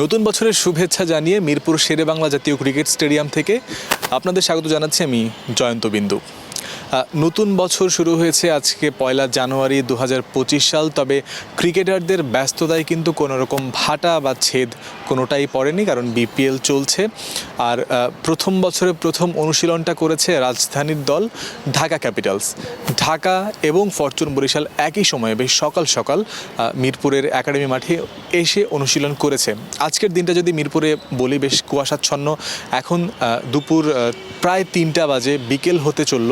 নতুন বছরের শুভেচ্ছা জানিয়ে মিরপুর শেরে বাংলা জাতীয় ক্রিকেট স্টেডিয়াম থেকে আপনাদের স্বাগত জানাচ্ছি আমি জয়ন্ত বিন্দু। নতুন বছর শুরু হয়েছে আজকে পয়লা জানুয়ারি দু হাজার পঁচিশ সাল, তবে ক্রিকেটারদের ব্যস্ততায় কিন্তু কোনো রকম ভাটা বা ছেদ কোনোটাই পড়েনি, কারণ বিপিএল চলছে। আর প্রথম বছরে প্রথম অনুশীলনটা করেছে রাজধানীর দল ঢাকা ক্যাপিটালস। ঢাকা এবং ফরচুন বরিশাল একই সময়ে বেশ সকাল সকাল মিরপুরের একাডেমি মাঠে এসে অনুশীলন করেছে। আজকের দিনটা যদি মিরপুরে বলি, বেশ কুয়াশাচ্ছন্ন। এখন দুপুর প্রায় তিনটা বাজে, বিকেল হতে চলল।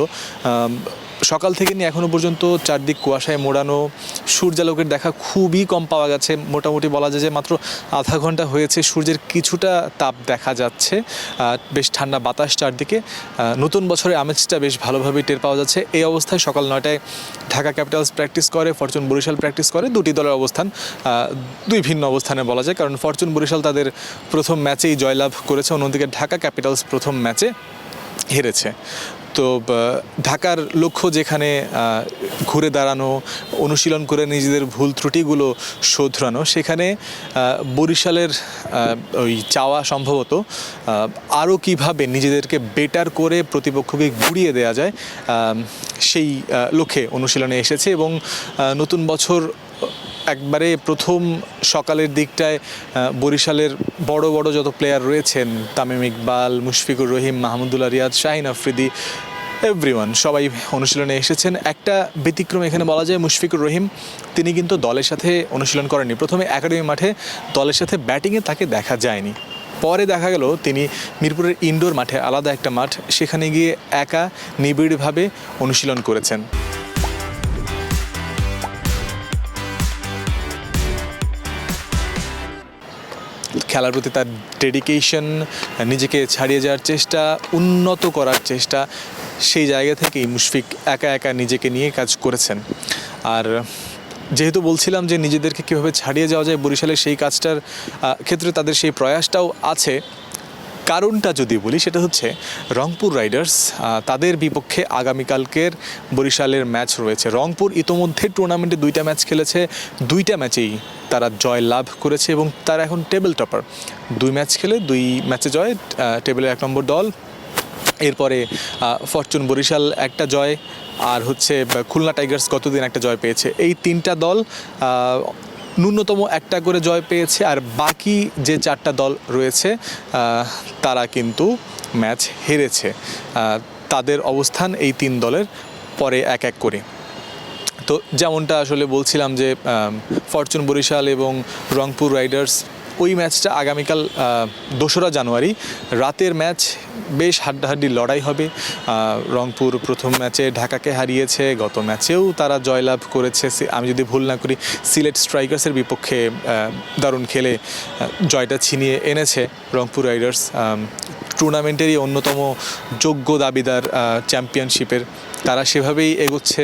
সকাল থেকে নিয়ে এখনও পর্যন্ত চারদিক কুয়াশায় মোড়ানো সূর্যালোকের দেখা খুবই কম পাওয়া গেছে। মোটামুটি বলা যায় যে মাত্র আধা ঘণ্টা হয়েছে, সূর্যের কিছুটা তাপ দেখা যাচ্ছে। বেশ ঠান্ডা বাতাস চারদিকে। নতুন বছরের আমেজটা বেশ ভালোভাবে টের পাওয়া যাচ্ছে। এই অবস্থায় সকাল নয়টায় ঢাকা ক্যাপিটালস প্র্যাকটিস করে, ফরচুন বরিশাল প্র্যাকটিস করে। দুটি দলের অবস্থান দুই ভিন্ন অবস্থানে বলা যায়। কারণ ফরচুন বরিশাল তাদের প্রথম ম্যাচেই জয়লাভ করেছে। অন্যদিকে ঢাকা ক্যাপিটালস প্রথম ম্যাচে হেরেছে। তো ঢাকার লক্ষ্য যেখানে ঘুরে দাঁড়ানো, অনুশীলন করে নিজেদের ভুল ত্রুটিগুলো শোধরানো, সেখানে বরিশালের ওই চাওয়া সম্ভবত আরও কীভাবে নিজেদেরকে বেটার করে প্রতিপক্ষকে গুড়িয়ে দেওয়া যায় সেই লক্ষ্যে অনুশীলনে এসেছে এবং নতুন বছর একবারে প্রথম সকালের দিকটায় বরিশালের বড় বড় যত প্লেয়ার রয়েছেন, তামিম ইকবাল, মুশফিকুর রহিম, মাহমুদুল্লাহ রিয়াদ, শাহিন আফ্রিদি এভরিওয়ান সবাই অনুশীলনে এসেছেন। একটা ব্যতিক্রম এখানে বলা যায়, মুশফিকুর রহিম, তিনি কিন্তু দলের সাথে অনুশীলন করেননি। প্রথমে একাডেমি মাঠে দলের সাথে ব্যাটিংয়ে তাকে দেখা যায়নি। পরে দেখা গেল, তিনি মিরপুরের ইনডোর মাঠে আলাদা একটা মাঠ, সেখানে গিয়ে একা নিবিড়ভাবে অনুশীলন করেছেন। খেলার প্রতি তার ডেডিকেশন নিজেকে ছাড়িয়ে যাওয়ার চেষ্টা, উন্নত করার চেষ্টা, সেই জায়গা থেকেই মুশফিক একা একা নিজেকে নিয়ে কাজ করেছেন। আর যেহেতু বলছিলাম যে নিজেদেরকে কীভাবে ছাড়িয়ে যাওয়া যায় বরিশালের সেই কাজটার ক্ষেত্রে তাদের সেই প্রয়াসটাও আছে, কারণটা যদি বলি সেটা হচ্ছে রংপুর রাইডার্স তাদের বিপক্ষে আগামীকালকের বরিশালের ম্যাচ রয়েছে। রংপুর ইতোমধ্যে টুর্নামেন্টে দুইটা ম্যাচ খেলেছে, দুইটা ম্যাচেই তারা জয় লাভ করেছে এবং তারা এখন টেবিল টপার দুই ম্যাচ খেলে, দুই ম্যাচে জয় টেবিলের এক নম্বর দল। এরপরে ফরচুন বরিশাল একটা জয়, আর হচ্ছে খুলনা টাইগার্স গতদিন একটা জয় পেয়েছে? এই তিনটা দল ন্যূনতম একটা করে জয় পেয়েছে, আর বাকি যে চারটা দল রয়েছে তারা কিন্তু ম্যাচ হেরেছে। তাদের অবস্থান এই তিন দলের পরে এক এক করে। তো যেমনটা আসলে বলছিলাম যে ফরচুন বরিশাল এবং রংপুর রাইডার্স, ওই ম্যাচটা আগামীকাল দোসরা জানুয়ারি। রাতের ম্যাচ, বেশ হাড্ডাহাড্ডি লড়াই হবে। রংপুর প্রথম ম্যাচে ঢাকাকে হারিয়েছে, গত ম্যাচেও তারা জয়লাভ করেছে। আমি যদি ভুল না করি, সিলেট স্ট্রাইকার্সের বিপক্ষে দারুণ খেলে জয়টা ছিনিয়ে এনেছে রংপুর রাইডার্স। টুর্নামেন্টেরই অন্যতম যোগ্য দাবিদার চ্যাম্পিয়নশিপের। তারা সেভাবেই এগোচ্ছে।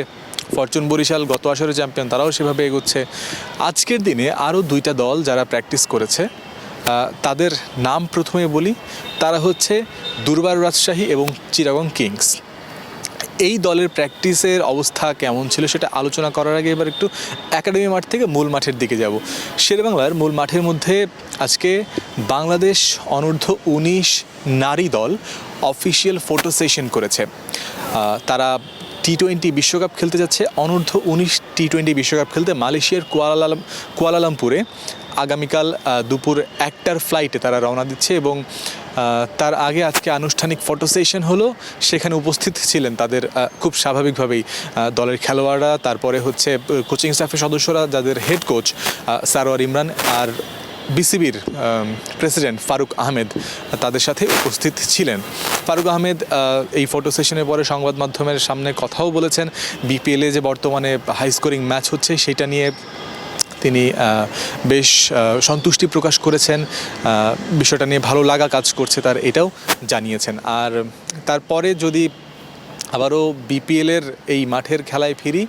ফরচুন বরিশাল গত আসরে চ্যাম্পিয়ন, তারাও সেভাবে এগোচ্ছে। আজকের দিনে আরও দুইটা দল যারা প্র্যাকটিস করেছে তাদের নাম প্রথমে বলি, তারা হচ্ছে দুর্বার রাজশাহী এবং চিরাগং কিংস। এই দলের প্র্যাকটিসের অবস্থা কেমন ছিল সেটা আলোচনা করার আগে এবার একটু একাডেমি মাঠ থেকে মূল মাঠের দিকে যাব। শেরেবাংলার মূল মাঠের মধ্যে আজকে বাংলাদেশ অনূর্ধ্ব উনিশ নারী দল অফিসিয়াল ফটো সেশন করেছে। তারা টি টোয়েন্টি বিশ্বকাপ খেলতে যাচ্ছে। অনূর্ধ্ব উনিশ টি টোয়েন্টি বিশ্বকাপ খেলতে মালয়েশিয়ার কুয়ালালাম, কুয়ালালামপুরে। আগামীকাল দুপুর একটার ফ্লাইটে তারা রওনা দিচ্ছে এবং তার আগে আজকে আনুষ্ঠানিক ফটো সেশন হলো। সেখানে উপস্থিত ছিলেন তাদের খুব স্বাভাবিকভাবেই দলের খেলোয়াড়রা। তারপরে হচ্ছে কোচিং স্টাফের সদস্যরা, যাদের হেড কোচ সারোয়ার ইমরান আর বিসিবির প্রেসিডেন্ট ফারুক আহমেদ তাদের সাথে উপস্থিত ছিলেন। ফারুক আহমেদ এই ফটো সেশনের পরে সংবাদ মাধ্যমের সামনে কথাও বলেছেন। বিপিএলে যে বর্তমানে হাই স্কোরিং ম্যাচ হচ্ছে, সেটা নিয়ে তিনি বেশ সন্তুষ্টি প্রকাশ করেছেন। বিষয়টা নিয়ে ভালো লাগা কাজ করছে তার, এটাও জানিয়েছেন। আর তারপরে যদি আবারও বিপিএলের এই মাঠের খেলায় ফিরি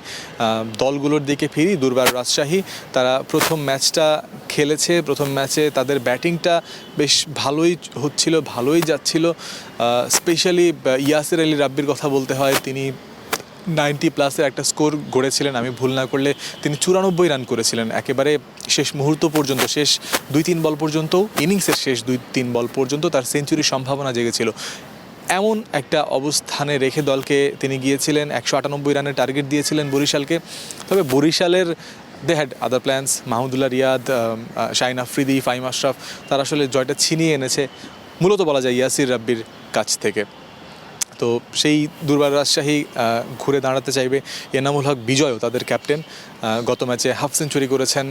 দলগুলোর দিকে ফিরি, দুর্বার রাজশাহী। তারা প্রথম ম্যাচটা খেলেছে, প্রথম ম্যাচে তাদের ব্যাটিংটা বেশ ভালোই হচ্ছিল, ভালোই যাচ্ছিল। স্পেশালি ইয়াসির আলী রাব্বির কথা বলতে হয়, তিনি নাইনটি প্লাসের একটা স্কোর গড়েছিলেন, আমি ভুল না করলে তিনি চুরানব্বই রান করেছিলেন, একেবারে শেষ মুহূর্ত পর্যন্ত, শেষ দুই তিন বল পর্যন্ত, ইনিংসের শেষ দুই তিন বল পর্যন্ত তার সেঞ্চুরির সম্ভাবনা জেগেছিল। এমন একটা অবস্থানে রেখে দলকে তিনি গিয়েছিলেন, একশো আটানব্বই রানের টার্গেট দিয়েছিলেন বরিশালকে। তবে বরিশালের they had other plans Mahmudullah Riyad Shaheen Afridi Faheem Ashraf, তারা আসলে জয়টা ছিনিয়ে এনেছে। মূলত বলা যায় ইয়াসির রাব্বির কাছ থেকে। তো সেই দুর্বার রাজশাহী ঘুরে দাঁড়াতে চাইবে এনামুল হক বিজয়ও তাদের ক্যাপ্টেন। গত ম্যাচে হাফ সেঞ্চুরি করেছেন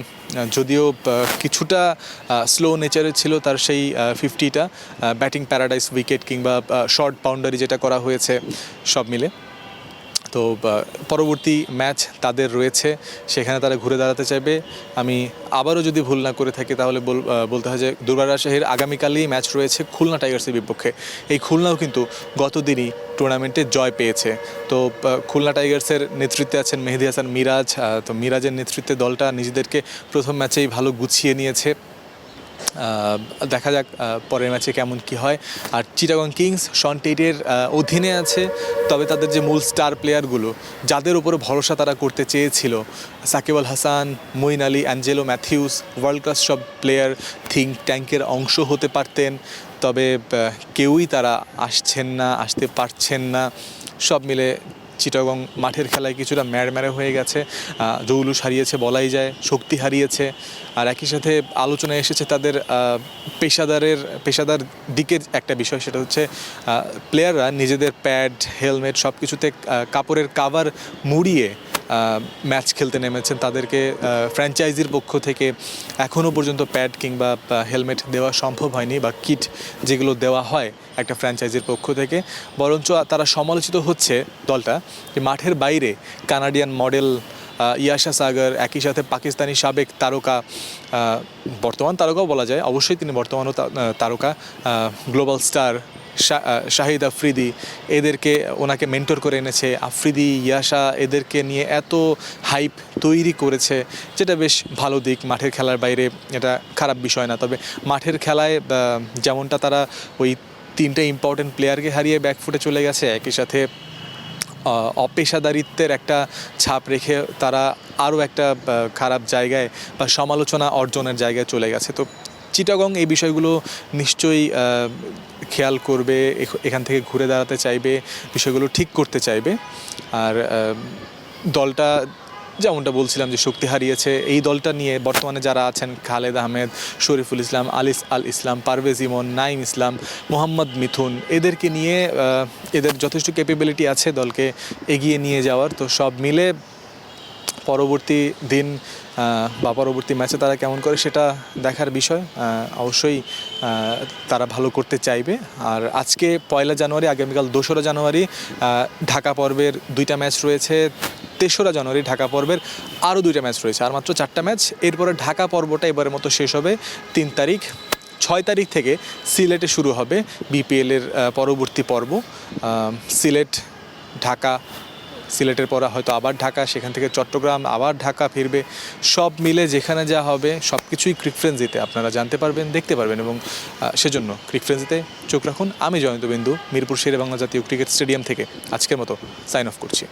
যদিও কিছুটা স্লো নেচারের ছিল তার সেই ফিফটিটা ব্যাটিং প্যারাডাইস উইকেট কিংবা শর্ট বাউন্ডারি যেটা করা হয়েছে, সব মিলে। তো পরবর্তী ম্যাচ তাদের রয়েছে, সেখানে তারা ঘুরে দাঁড়াতে চাইবে। আমি আবারও যদি ভুল না করে থাকি, তাহলে বলতে হয় যে দুর্বার রাজশাহীর আগামীকালই ম্যাচ রয়েছে খুলনা টাইগার্সের বিপক্ষে। এই খুলনাও কিন্তু গতদিনই টুর্নামেন্টে জয় পেয়েছে। তো খুলনা টাইগার্সের নেতৃত্বে আছেন মেহেদি হাসান মিরাজ তো মিরাজের নেতৃত্বে দলটা নিজেদেরকে প্রথম ম্যাচেই ভালো গুছিয়ে নিয়েছে। দেখা যাক পরের ম্যাচে কেমন কি হয়। আর চিটাগং কিংস, শন টেটের অধীনে আছে, তবে তাদের যে মূল স্টার প্লেয়ারগুলো, যাদের উপরে ভরসা তারা করতে চেয়েছিল, সাকিব আল হাসান, মঈন আলী, অ্যাঞ্জেলো ম্যাথিউস ওয়ার্ল্ড ক্লাস সব প্লেয়ার থিঙ্ক ট্যাঙ্কের অংশ হতে পারতেন, তবে কেউই তারা আসছেন না, আসতে পারছেন না, সব মিলে চিটাগং মাঠের খেলায় কিছুটা ম্যাড় হয়ে গেছে। জৌলুস হারিয়েছে, বলাই যায়, শক্তি হারিয়েছে। আর একই সাথে আলোচনায় এসেছে তাদের পেশাদারের, পেশাদার দিকের একটা বিষয়, সেটা হচ্ছে প্লেয়াররা নিজেদের প্যাড হেলমেট সব কিছুতে কাপড়ের কাভার মুড়িয়ে ম্যাচ খেলতে নেমেছেন। তাদেরকে ফ্র্যাঞ্চাইজির পক্ষ থেকে এখনও পর্যন্ত প্যাড কিংবা হেলমেট দেওয়া সম্ভব হয়নি বা কিট যেগুলো দেওয়া হয় একটা ফ্র্যাঞ্চাইজির পক্ষ থেকে। বরঞ্চ তারা সমালোচিত হচ্ছে দলটা যে মাঠের বাইরে কানাডিয়ান মডেল ইয়াশা সাগর, একই সাথে পাকিস্তানি সাবেক তারকা বর্তমান তারকাও বলা যায়, অবশ্যই তিনি বর্তমানও তারকা গ্লোবাল স্টার শাহিদ আফ্রিদি এদেরকে ওনাকে মেন্টর করে এনেছে। আফ্রিদি ইয়াশা এদেরকে নিয়ে এত হাইপ তৈরি করেছে, যেটা বেশ ভালো দিক। মাঠের খেলার বাইরে এটা খারাপ বিষয় না। তবে মাঠের খেলায় যেমনটা তারা ওই তিনটে ইম্পর্টেন্ট প্লেয়ারকে হারিয়ে ব্যাকফুটে চলে গেছে, একই সাথে অপেশাদারিত্বের একটা ছাপ রেখে তারা আরও একটা খারাপ জায়গায় বা সমালোচনা অর্জনের জায়গায় চলে গেছে। তো চিটাগং এই বিষয়গুলো নিশ্চয়ই খেয়াল করবে এখান থেকে ঘুরে দাঁড়াতে চাইবে, বিষয়গুলো ঠিক করতে চাইবে। আর দলটা যেমনটা বলছিলাম যে শক্তি হারিয়েছে, এই দলটা নিয়ে বর্তমানে যারা আছেন, খালেদ আহমেদ, শরীফুল ইসলাম, আলিস আল ইসলাম, পারভেজ ইমন নাইম ইসলাম, মোহাম্মদ মিথুন, এদেরকে নিয়ে এদের যথেষ্ট ক্যাপেবিলিটি আছে দলকে এগিয়ে নিয়ে যাওয়ার। তো সব মিলে পরবর্তী দিন বা পরবর্তী ম্যাচে তারা কেমন করে সেটা দেখার বিষয় অবশ্যই তারা ভালো করতে চাইবে। আর আজকে পয়লা জানুয়ারি, আগামীকাল দোসরা জানুয়ারি ঢাকা পর্বের দুইটা ম্যাচ রয়েছে। তেসরা জানুয়ারি, ঢাকা পর্বের আরও দুইটা ম্যাচ রয়েছে। আর মাত্র চারটা ম্যাচ এরপরে ঢাকা পর্বটা এবারের মতো শেষ হবে তিন তারিখ। ছয় তারিখ থেকে সিলেটে শুরু হবে বিপিএলের পরবর্তী পর্ব। সিলেট, ঢাকা সিলেটের পরে হয়তো আবার ঢাকা, সেখান থেকে চট্টগ্রাম, আবার ঢাকা ফিরবে। সব মিলে যেখানে যা হবে, সব কিছুই ক্রিকফ্রেন্সিতে আপনারা জানতে পারবেন, দেখতে পারবেন এবং সেজন্য ক্রিকফ্রেন্সিতে চোখ রাখুন। আমি জয়ন্ত বিন্দু, মিরপুর শেরে বাংলা জাতীয় ক্রিকেট স্টেডিয়াম থেকে আজকের মতো সাইন অফ করছি।